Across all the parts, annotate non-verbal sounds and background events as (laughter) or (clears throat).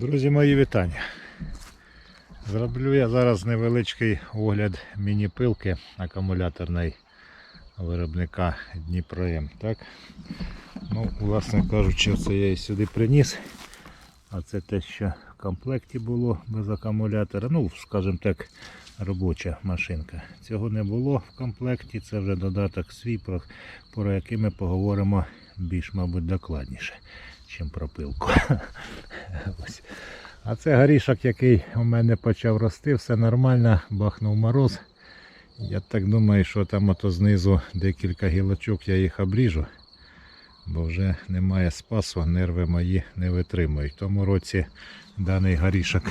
Друзі мої вітання. Зроблю я зараз невеличкий огляд міні-пилки акумуляторної виробника Дніпром. Так? Ну, власне кажучи, це я і сюди приніс. А це те, що в комплекті було без акумулятора. Ну, скажімо так, робоча машинка. Цього не було в комплекті, це вже додаток свій, про, про який ми поговоримо більш, мабуть, докладніше, чим про пилку. (laughs) Ось. А це горішок, який у мене почав рости, все нормально, бахнув мороз. Я так думаю, що там ото знизу декілька гілочок я їх обріжу, бо вже немає спасу, нерви мої не витримують. В тому році даний горішок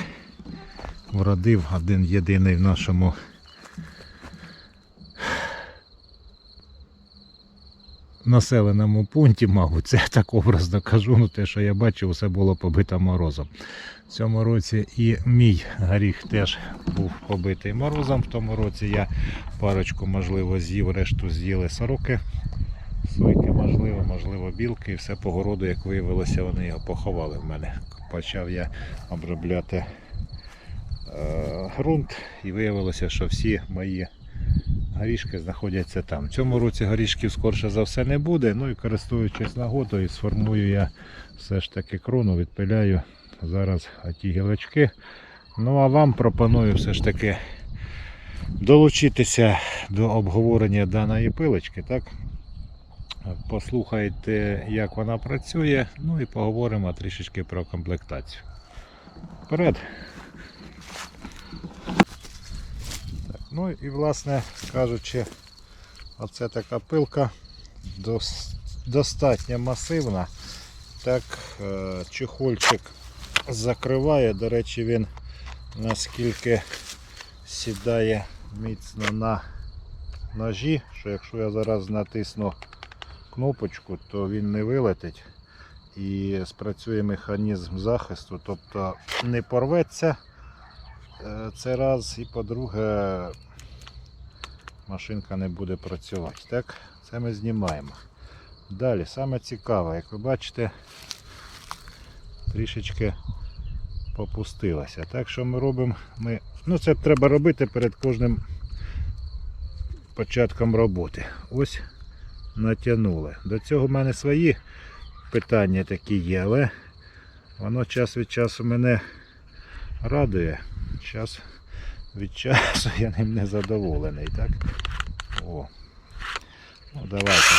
вродив один єдиний в нашому населеному пункті, мабуть, це так образно кажу, ну те, що я бачив, все було побито морозом. В цьому році і мій горіх теж був побитий морозом. В тому році я парочку, можливо, з'їв, решту з'їли сороки. Сойки, можливо, можливо, білки і все по городу, як виявилося, вони його поховали в мене. Почав я обробляти е, ґрунт і виявилося, що всі мої горішки знаходяться там. В цьому році горішків скорше за все не буде. Ну і користуючись нагодою, сформую я все ж таки крону, відпиляю зараз ті гілочки. Ну а вам пропоную все ж таки долучитися до обговорення даної пилочки. так? Послухайте, як вона працює, ну і поговоримо трішечки про комплектацію. Вперед! Так, ну і власне кажучи, оце така пилка достатньо масивна. Так, е, чехольчик закриває. До речі, він наскільки сідає міцно на ножі, що якщо я зараз натисну кнопочку, то він не вилетить і спрацює механізм захисту, тобто не порветься це раз, і по-друге, машинка не буде працювати. Так, це ми знімаємо. Далі, саме цікаве, як ви бачите, трішечки попустилася. Так що ми робимо, ми, ну це треба робити перед кожним початком роботи. Ось натягнули. До цього в мене свої питання такі є, але воно час від часу мене радує. Час від часу я ним не задоволений. Так? О. Ну, давайте.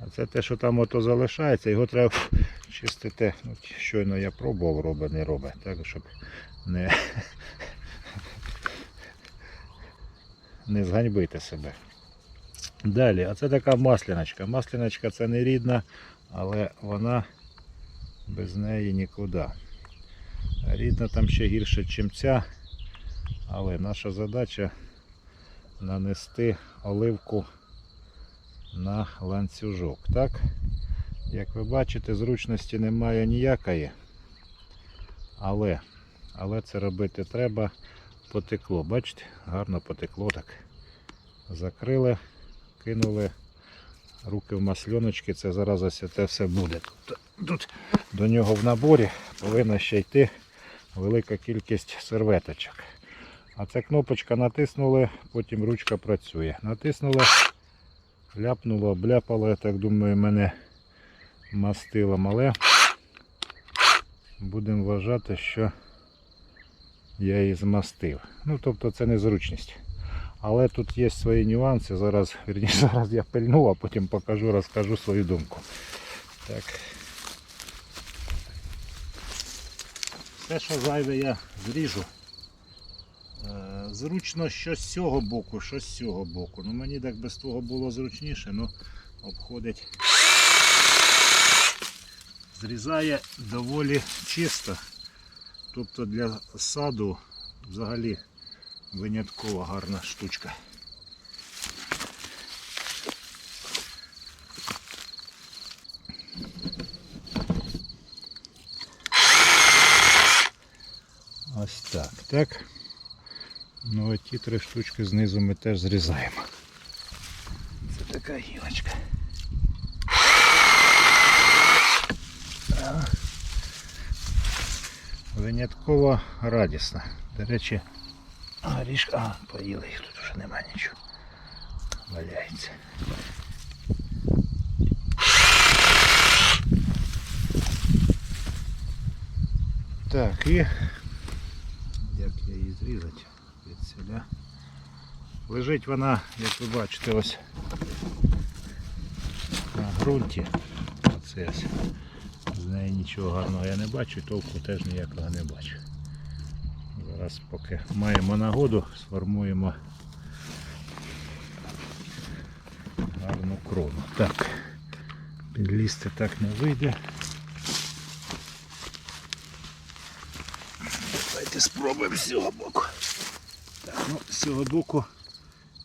А це те, що там ото залишається, його треба чистити. Ну, щойно я пробував, робить, не робить, так, щоб не, не зганьбити себе. Далі, а це така масляночка. Масляночка це не рідна, але вона без неї нікуди. Рідна там ще гірше, ніж ця, але наша задача нанести оливку на ланцюжок. Так? Як ви бачите, зручності немає ніякої, але, але це робити треба. Потекло. Бачите, гарно потекло так. Закрили, кинули руки в масльоночки, це зараз це все буде. Тут, тут до нього в наборі повинна ще йти велика кількість серветочок. А ця кнопочка натиснули, потім ручка працює. Натиснули, ляпнуло, обляпало, я так думаю, мене мастилом, але будемо вважати, що я її змастив. Ну, тобто це незручність. Але тут є свої нюанси. Зараз, вірніше, (laughs) зараз я пильну, а потім покажу, розкажу свою думку. Так. Все, що зайве, я зріжу. Е, Зручно що з цього боку, що з цього боку. Ну мені так без того було зручніше, ну обходить. Зрізає доволі чисто. Тобто для саду взагалі винятково гарна штучка. Ось так, так. Ну а ті три штучки знизу ми теж зрізаємо. Це така гілочка. Винятково радісна. До речі, горішка. А, поїли їх, тут вже немає нічого. Валяється. Так, і як я її зрізати від селя. Лежить вона, як ви бачите, ось на ґрунті. Оце ось. З неї нічого гарного я не бачу, і толку теж ніякого не бачу. Зараз поки маємо нагоду, сформуємо гарну крону. Так, підлізти так не вийде. Давайте спробуємо з цього боку. Так, ну, з цього боку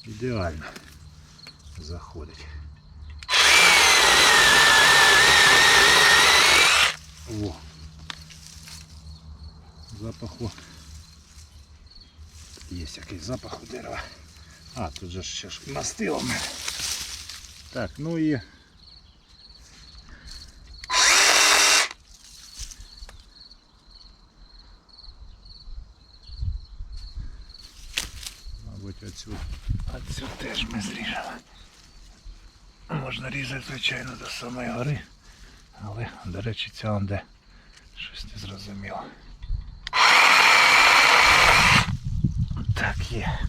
ідеально заходить. О. Запаху. Є якийсь запах у дерева. А, тут же ще ж мастило. мене. Так, ну і. Мабуть, оцю, теж ми зріжемо. Можна різати, звичайно, до самої гори. Але, до речі, ця он де щось не зрозуміло. Так, є.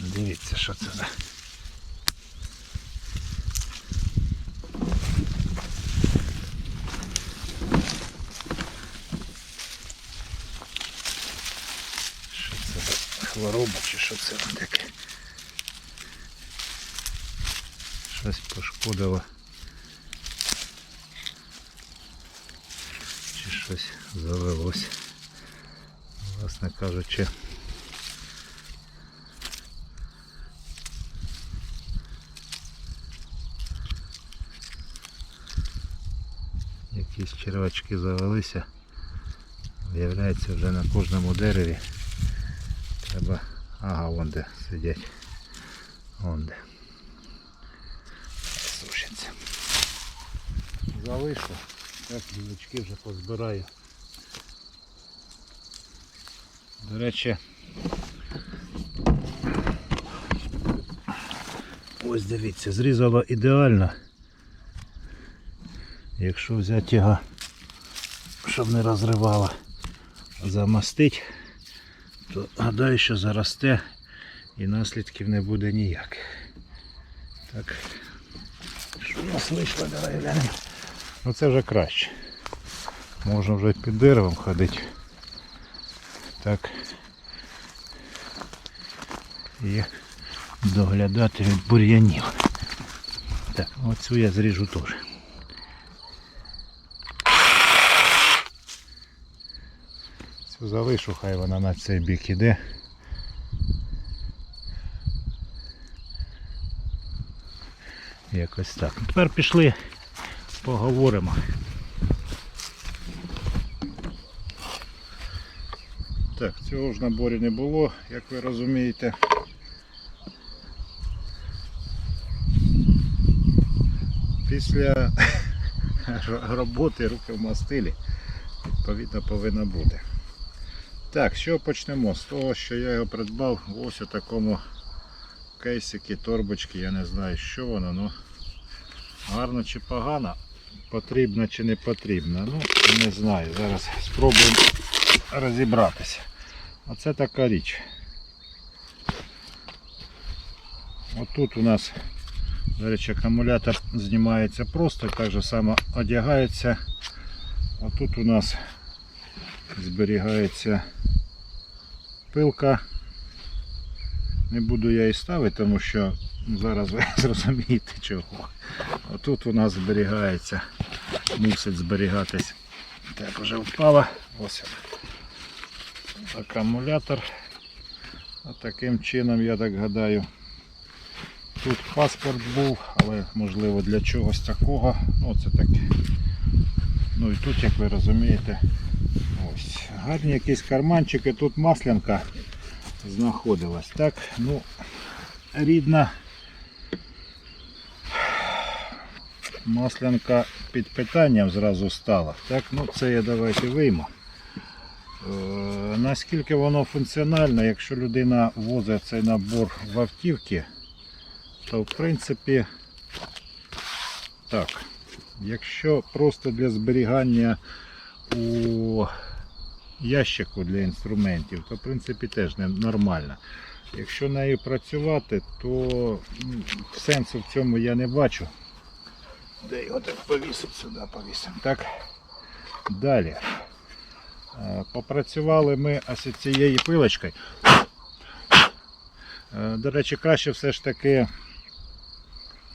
Дивіться, що це за. Що це за хвороба чи що це таке? Щось пошкодило. чи щось завелось. Власне кажучи. Якісь червачки завелися. Виявляється вже на кожному дереві. Треба... Ага, вон де сидять. Вон де. Сушаться. Залишу. Так, гілочки вже позбираю. До речі, ось дивіться, зрізало ідеально. Якщо взяти його, щоб не розривало, замастить, то гадаю, що заросте і наслідків не буде ніяких. Так, що у нас вийшло, давай глянемо. Ну це вже краще. Можна вже під деревом ходити. Так. І доглядати від бур'янів. Так, оцю я зріжу теж. Цю залишу, хай вона на цей бік іде. Якось так. Тепер пішли поговоримо. Так, цього ж наборі не було, як ви розумієте. Після (laughs) роботи руки в мастилі, відповідно, повинна бути. Так, що почнемо? З того, що я його придбав ось у такому кейсикі, торбочки, я не знаю, що воно, ну гарно чи погано, потрібно чи не потрібно. Ну, не знаю. Зараз спробуємо розібратися. Оце така річ. Отут у нас, до речі, акумулятор знімається просто, так же само одягається. Отут у нас зберігається пилка. Не буду я її ставити, тому що зараз ви (laughs) зрозумієте чого. Отут у нас зберігається, мусить зберігатись. Так, вже впала. Ось акумулятор. От таким чином, я так гадаю. Тут паспорт був, але можливо для чогось такого. Ну це таке. Ну і тут, як ви розумієте, ось гарні якісь карманчики, тут маслянка знаходилась. Так, ну, рідна маслянка під питанням зразу стала. Так, ну це я давайте вийму. Е, наскільки воно функціональне, якщо людина возить цей набор в автівки, то в принципі так. Якщо просто для зберігання у ящику для інструментів, то в принципі теж нормально. Якщо нею працювати, то сенсу в цьому я не бачу. Де його так повісить сюди повісимо. Так. Далі. Е, Попрацювали ми ось цією пилочкою. Е, До речі, краще все ж таки,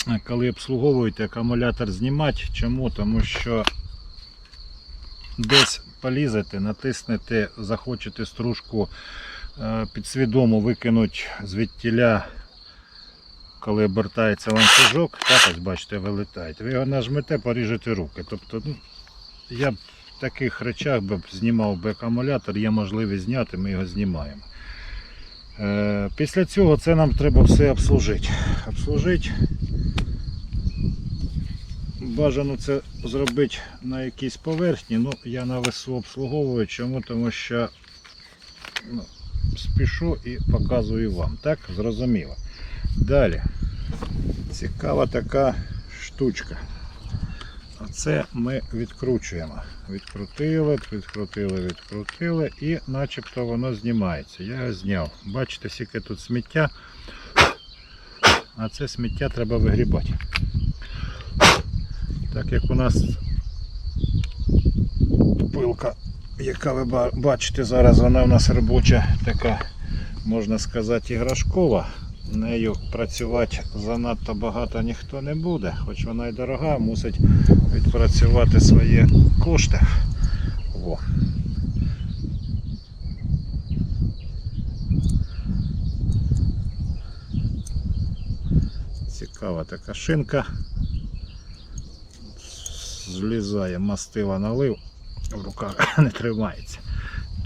е, коли обслуговуєте акумулятор знімати. Чому? Тому що десь полізете, натиснете, захочете стружку е, підсвідомо викинуть звідтіля, коли обертається ланцюжок, так ось бачите, вилетають. Ви його нажмете, поріжете руки. Тобто, ну, я б в таких речах б знімав би акумулятор, є можливість зняти, ми його знімаємо. Е, Після цього це нам треба все обслужити. Обслужити. Бажано це зробити на якійсь поверхні. Ну, я на весу обслуговую. Чому? Тому що ну, спішу і показую вам. Так, зрозуміло. Далі. Цікава така штучка. Оце ми відкручуємо. Відкрутили, відкрутили, відкрутили і начебто воно знімається. Я зняв. Бачите, скільки тут сміття. А це сміття треба вигрібати. Так як у нас пилка, яка ви бачите зараз, вона у нас робоча, така, можна сказати, іграшкова. Нею працювати занадто багато ніхто не буде, хоч вона й дорога, мусить відпрацювати свої кошти. Во. Цікава така шинка. Злізає, мастила налив, в руках (laughs) не тримається.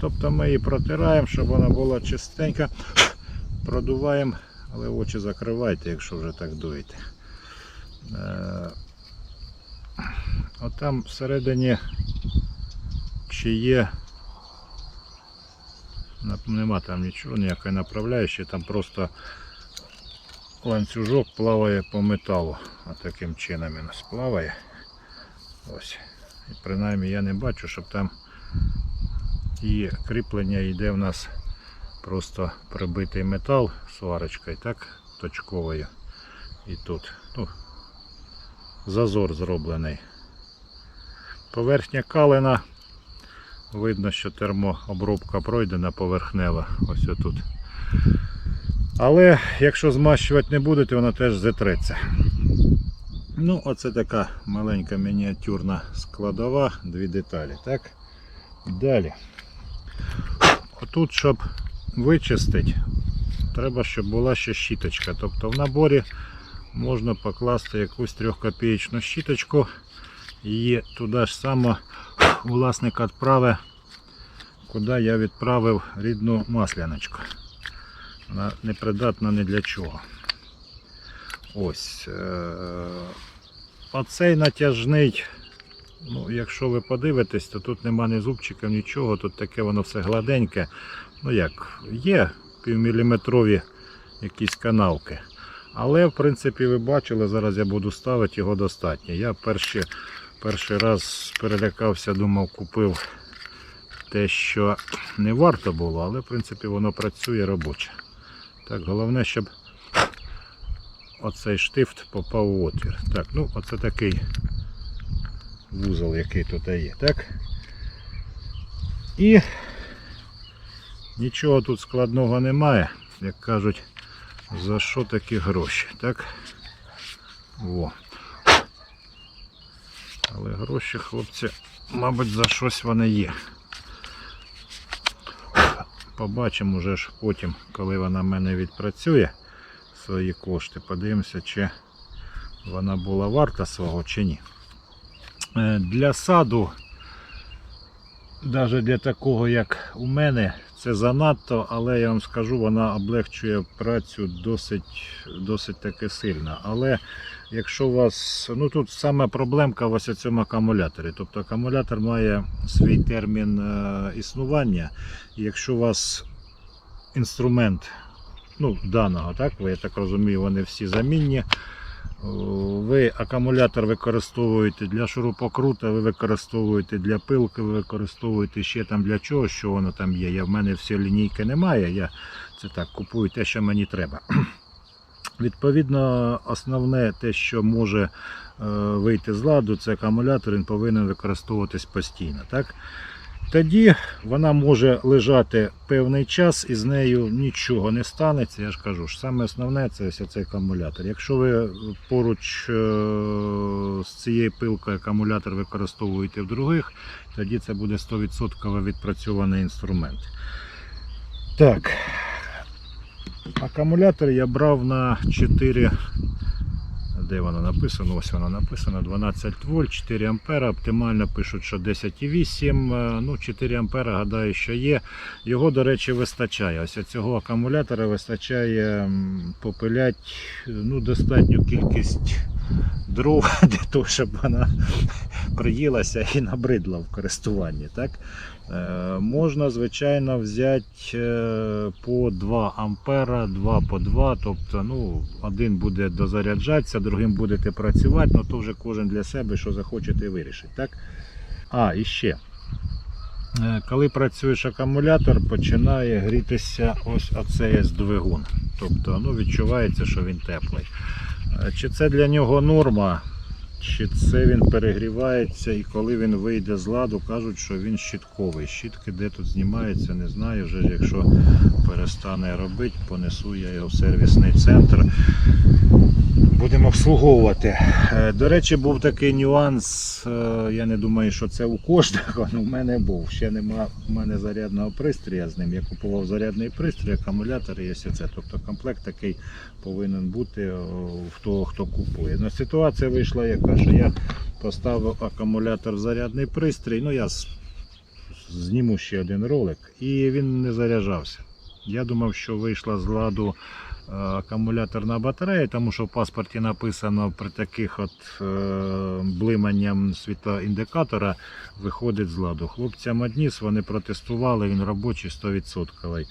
Тобто ми її протираємо, щоб вона була чистенька. Продуваємо, але очі закривайте, якщо вже так дуєте. Е, там всередині чи є. Нема там нічого, ніякої направляючої, там просто ланцюжок плаває по металу. А таким чином він плаває. Ось. Принаймні я не бачу, щоб там і кріплення йде в нас просто прибитий метал сварочкою, так, точковою. І тут. Ну, зазор зроблений. Поверхня калина. Видно, що термообробка пройдена поверхнева. Ось отут. Але якщо змащувати не будете, вона теж зетреться. Ну, оце така маленька мініатюрна складова, дві деталі, так? Далі. Отут, щоб вичистити, треба, щоб була ще щіточка. Тобто в наборі можна покласти якусь трьохкопієчну щіточку. Її туди ж само власник відправить, куди я відправив рідну масляночку. Вона непридатна ні для чого. Ось. е, Оцей натяжний, ну, якщо ви подивитесь, то тут нема ні зубчиків, нічого, тут таке воно все гладеньке. Ну як, є півміліметрові якісь канавки. Але в принципі ви бачили, зараз я буду ставити його достатньо. Я перший, перший раз перелякався, думав, купив те, що не варто було, але в принципі воно працює робоче. Так, головне, щоб оцей штифт попав у отвір. Так, ну оце такий вузол, який тут є. Так? І нічого тут складного немає, як кажуть, за що такі гроші, так? Во. Але гроші, хлопці, мабуть, за щось вони є. Побачимо вже ж потім, коли вона в мене відпрацює свої кошти. Подивимося, чи вона була варта свого чи ні. Е, Для саду, навіть для такого, як у мене, це занадто, але я вам скажу, вона облегчує працю досить, досить таки сильно. Але якщо у вас, ну тут саме проблемка ось у цьому акумуляторі. Тобто акумулятор має свій термін е, існування. І якщо у вас інструмент ну, даного, так, ви, я так розумію, вони всі замінні. Ви акумулятор використовуєте для шурупокрута, ви використовуєте для пилки, ви використовуєте ще там для чого, що воно там є. Я, в мене всі лінійки немає, я це так купую те, що мені треба. (clears throat) Відповідно, основне те, що може е, вийти з ладу, це акумулятор, він повинен використовуватись постійно. Так? Тоді вона може лежати певний час і з нею нічого не станеться. Я ж кажу, ж саме основне це ось цей акумулятор. Якщо ви поруч е, з цією пилкою акумулятор використовуєте в других, тоді це буде 100% відпрацьований інструмент. Так. Акумулятор я брав на 4. Де воно написано? Ось воно написано 12 вольт, 4 ампера. Оптимально пишуть, що 10,8. е, Ну, 4 ампера, гадаю, що є. Його, до речі, вистачає. Ось цього акумулятора вистачає попилять ну, достатню кількість дров (laughs) для того, щоб вона приїлася і набридла в користуванні. Так? Е, можна, звичайно, взяти е, по 2 ампера, 2 по 2, тобто ну, один буде дозаряджатися, другим будете працювати, ну то вже кожен для себе, що захочете вирішить. Так? А, і ще. Е, Коли працюєш акумулятор, починає грітися ось оцей двигун. Тобто ну, відчувається, що він теплий. Е, Чи це для нього норма? Чи це він перегрівається і коли він вийде з ладу, кажуть, що він щітковий. Щітки де тут знімаються, не знаю. Вже якщо перестане робити, понесу я його в сервісний центр. Будемо обслуговувати. Е, До речі, був такий нюанс. е, Я не думаю, що це у кожного, але в мене був. Ще нема в мене зарядного пристрія з ним. Я купував зарядний пристрій, акумулятор і ось це. Тобто комплект такий повинен бути в того, хто купує. Ну, ситуація вийшла яка, що я поставив акумулятор в зарядний пристрій. Ну, я зніму ще один ролик, і він не заряджався. Я думав, що вийшла з ладу е, акумуляторна батарея, тому що в паспорті написано при таких от е, блиманням світоіндикатора виходить з ладу. Хлопцям одніс, вони протестували, він робочий 100%.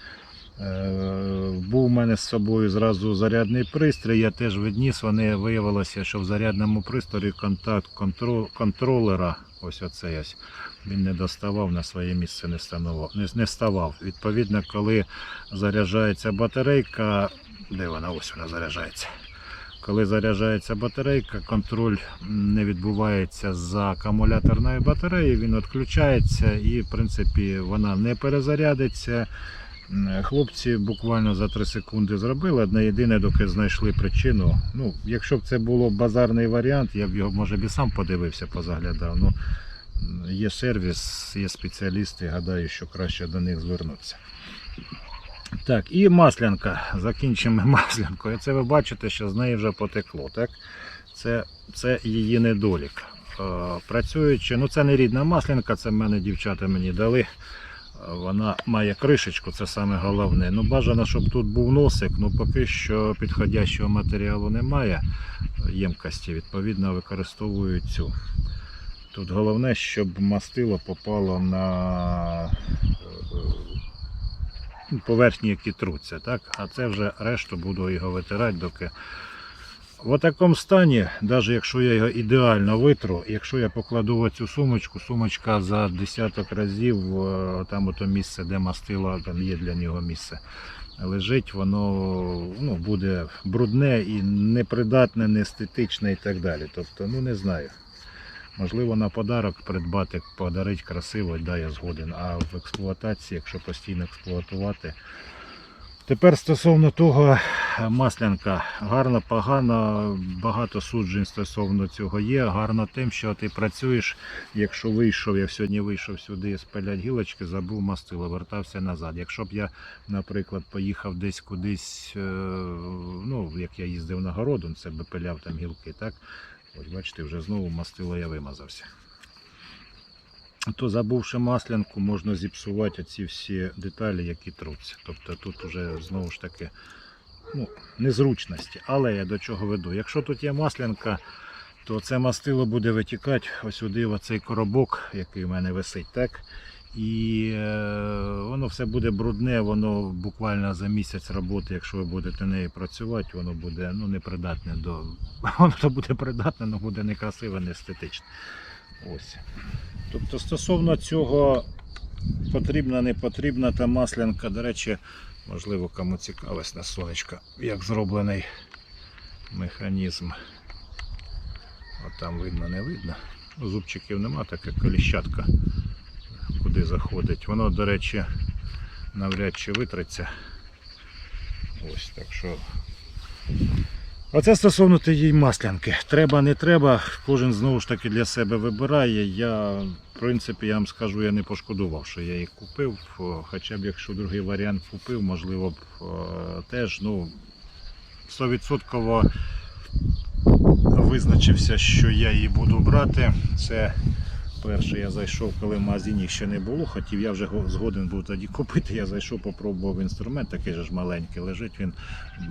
Е, Був у мене з собою зразу зарядний пристрій, я теж відніс. Вони виявилося, що в зарядному пристрої контакт контрол, контролера, ось оцей ось, він не доставав на своє місце, не, становав, не, не ставав. Відповідно, коли заряджається батарейка, де вона? Ось вона заряджається. Коли заряджається батарейка, контроль не відбувається за акумуляторною батареєю, він відключається і, в принципі, вона не перезарядиться. Хлопці буквально за 3 секунди зробили. Одне єдине, доки знайшли причину. Ну, якщо б це було базарний варіант, я б його може і сам подивився, позаглядав. Ну, є сервіс, є спеціалісти, гадаю, що краще до них звернутися. Так, і маслянка. Закінчимо (laughs) маслянкою. Це ви бачите, що з неї вже потекло. Так? Це, це її недолік. Працюючи, ну це не рідна маслянка, це в мене дівчата мені дали. Вона має кришечку, це саме головне. Ну, бажано, щоб тут був носик, ну поки що підходящого матеріалу немає ємкості, відповідно використовую цю. Тут головне, щоб мастило попало на е, поверхні, які труться. Так? А це вже решту буду його витирати, доки. В такому стані, навіть якщо я його ідеально витру, якщо я покладу в цю сумочку, сумочка за десяток разів, е, там ото місце, де мастило, там є для нього місце, лежить, воно ну, буде брудне і непридатне, неестетичне і так далі. Тобто, ну не знаю. Можливо, на подарок придбати, подарити красиво, да, я згоден. А в експлуатації, якщо постійно експлуатувати. Тепер стосовно того, е, маслянка гарно, погано, багато суджень стосовно цього є. Гарно тим, що ти працюєш, якщо вийшов, я сьогодні вийшов сюди спилять гілочки, забув мастило, вертався назад. Якщо б я, наприклад, поїхав десь кудись, е, ну, як я їздив на городу, це би пиляв там гілки, так? Ось бачите, вже знову мастило я вимазався. то забувши маслянку, можна зіпсувати ці всі деталі, які труться. Тобто тут вже знову ж таки ну, незручності. Але я до чого веду. Якщо тут є маслянка, то це мастило буде витікати ось сюди, в оцей коробок, який в мене висить, так? І е, воно все буде брудне, воно буквально за місяць роботи, якщо ви будете нею працювати, воно буде ну, непридатне до. (laughs) Воно буде придатне, але буде некрасиве, не естетичне. Ось. Тобто стосовно цього потрібна, не потрібна та маслянка. До речі, можливо, кому цікавить на сонечко, як зроблений механізм. От там видно, не видно. Зубчиків нема, таке коліщатка, куди заходить. Воно, до речі, навряд чи витреться. Ось так що. Оце стосовно тієї маслянки. Треба, не треба, кожен знову ж таки для себе вибирає. Я, в принципі, я вам скажу, я не пошкодував, що я її купив. Хоча б якщо другий варіант купив, можливо б теж ну, 100% визначився, що я її буду брати. Це перше я зайшов, коли в магазині ще не було. Хотів, я вже згоден був тоді купити. Я зайшов, попробував інструмент, такий ж маленький лежить. Він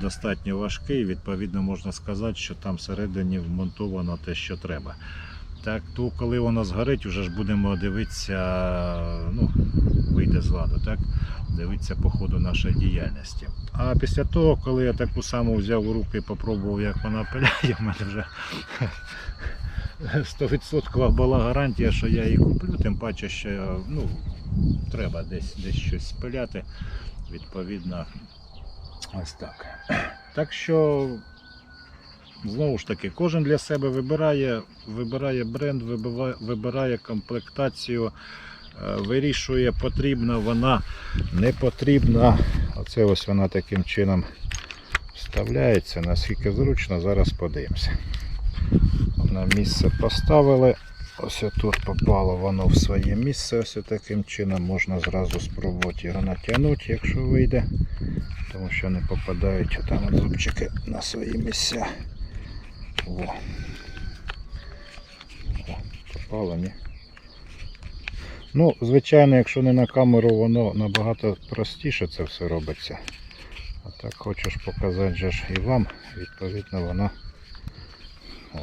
достатньо важкий. Відповідно, можна сказати, що там всередині вмонтовано те, що треба. Так, то коли воно згорить, вже ж будемо дивитися, ну, вийде з ладу, так? Дивитися по ходу нашої діяльності. А після того, коли я таку саму взяв у руки і попробував, як вона пиляє, в мене вже 100% була гарантія, що я її куплю, тим паче, що ну, треба десь, десь щось спиляти. Відповідно, ось так. Так що, знову ж таки, кожен для себе вибирає, вибирає бренд, вибирає комплектацію, е, вирішує, потрібна вона, не потрібна. Оце ось вона таким чином вставляється, наскільки зручно, зараз подивимося. На місце поставили. Ось тут попало воно в своє місце. Ось таким чином можна зразу спробувати його натягнути, якщо вийде. Тому що не попадають там зубчики на свої місця. О. О, попало, ні? Ну, звичайно, якщо не на камеру, воно набагато простіше це все робиться. А так хочеш показати ж і вам, відповідно воно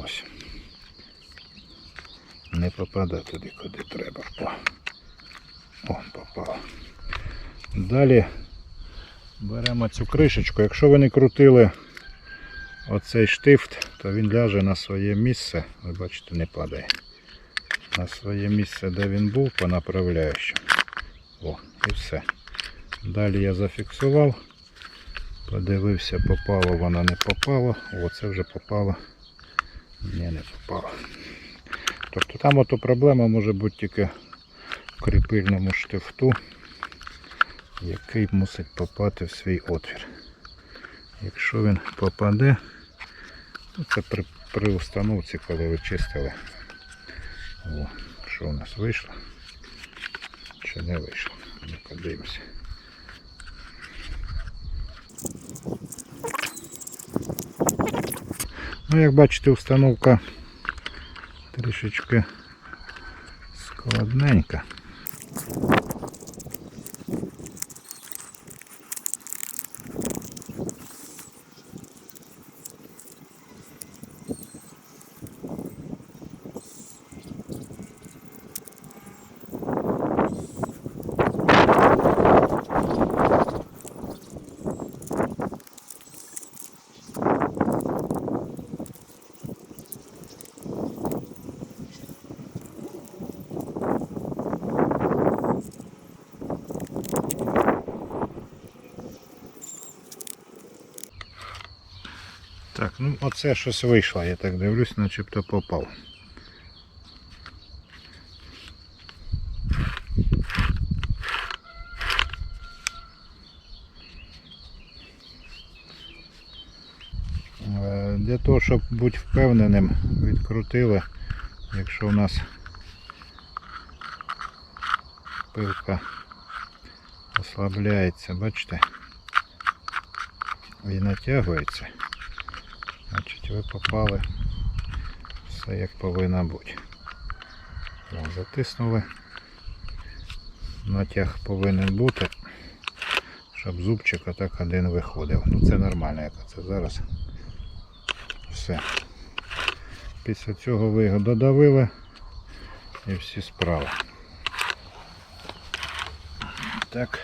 ось. Не попаде туди, куди треба. О, попало. Далі беремо цю кришечку. Якщо ви не крутили оцей штифт, то він ляже на своє місце. Ви бачите, не падає. На своє місце, де він був, по направляючому. О, і все. Далі я зафіксував. Подивився, попало, воно не попало. О, це вже попало. Ні, не попало. Тобто там ото проблема може бути тільки в кріпильному штифту, який мусить попати в свій отвір. Якщо він попаде, то це при, при установці, коли ви чистили. О, що у нас вийшло? Чи не вийшло? Ну, подивимося. Ну, як бачите, установка трішечки складненька. Так, ну оце щось вийшло, я так дивлюсь, начебто попав. Е, Для того, щоб бути впевненим, відкрутили, якщо у нас пилка ослабляється, бачите, і натягується. Значить ви попали все як повинно бути. О, затиснули. натяг повинен бути, щоб зубчик отак один виходив. Ну це нормально, як це зараз. Все. Після цього ви його додавили і всі справи. Так.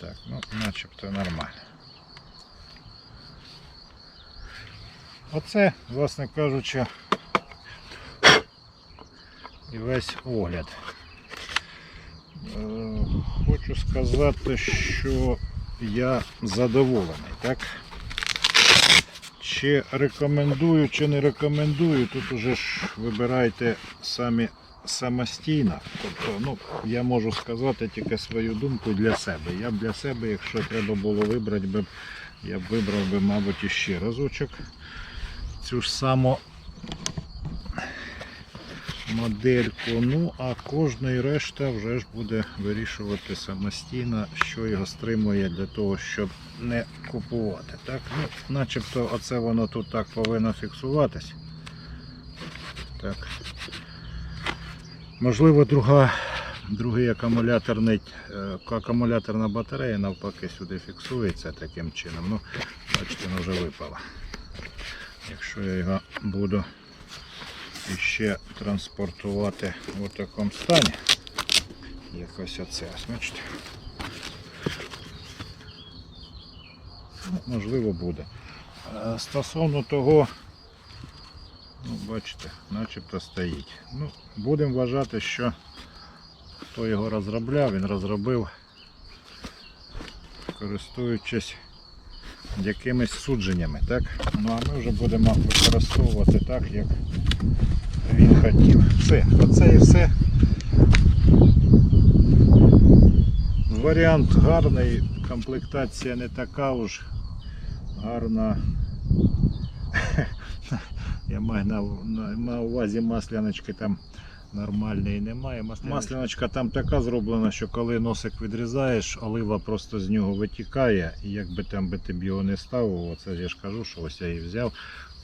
Так, ну начебто нормально. Оце, власне кажучи, і весь огляд. Е, Хочу сказати, що я задоволений, так? Чи рекомендую, чи не рекомендую, тут уже ж вибирайте самі самостійно. Тобто, ну, я можу сказати тільки свою думку для себе. Я б для себе, якщо треба було вибрати, би, я б вибрав би, мабуть, іще разочок цю ж саму модельку. Ну, а кожний решта вже ж буде вирішувати самостійно, що його стримує для того, щоб не купувати. Так? Ну, начебто оце воно тут так повинно фіксуватись. Так. Можливо, друга, другий акумуляторний, е, акумуляторна батарея навпаки сюди фіксується таким чином. Ну, бачите, вона вже випала. Якщо я його буду іще транспортувати в такому стані, якось оце, бачите. Ну, можливо буде. Е, Стосовно того, ну, бачите, начебто стоїть. Ну, будемо вважати, що хто його розробляв, він розробив, користуючись якимись судженнями, так? Ну а ми вже будемо використовувати так, як він хотів. Все, оце і все. Варіант гарний, комплектація не така уж гарна. Я маю на, на, увазі масляночки там нормальної немає. Масляночка там така зроблена, що коли носик відрізаєш, олива просто з нього витікає. І якби там би ти б його не ставив, оце я ж кажу, що ось я її взяв,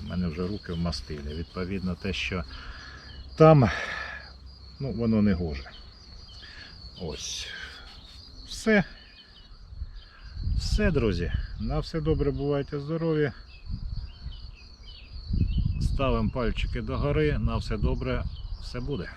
у мене вже руки в мастилі. Відповідно, те, що там ну, воно не гоже. Ось. Все. Все, друзі. На все добре, бувайте здорові. Ставимо пальчики догори, на все добре, все буде.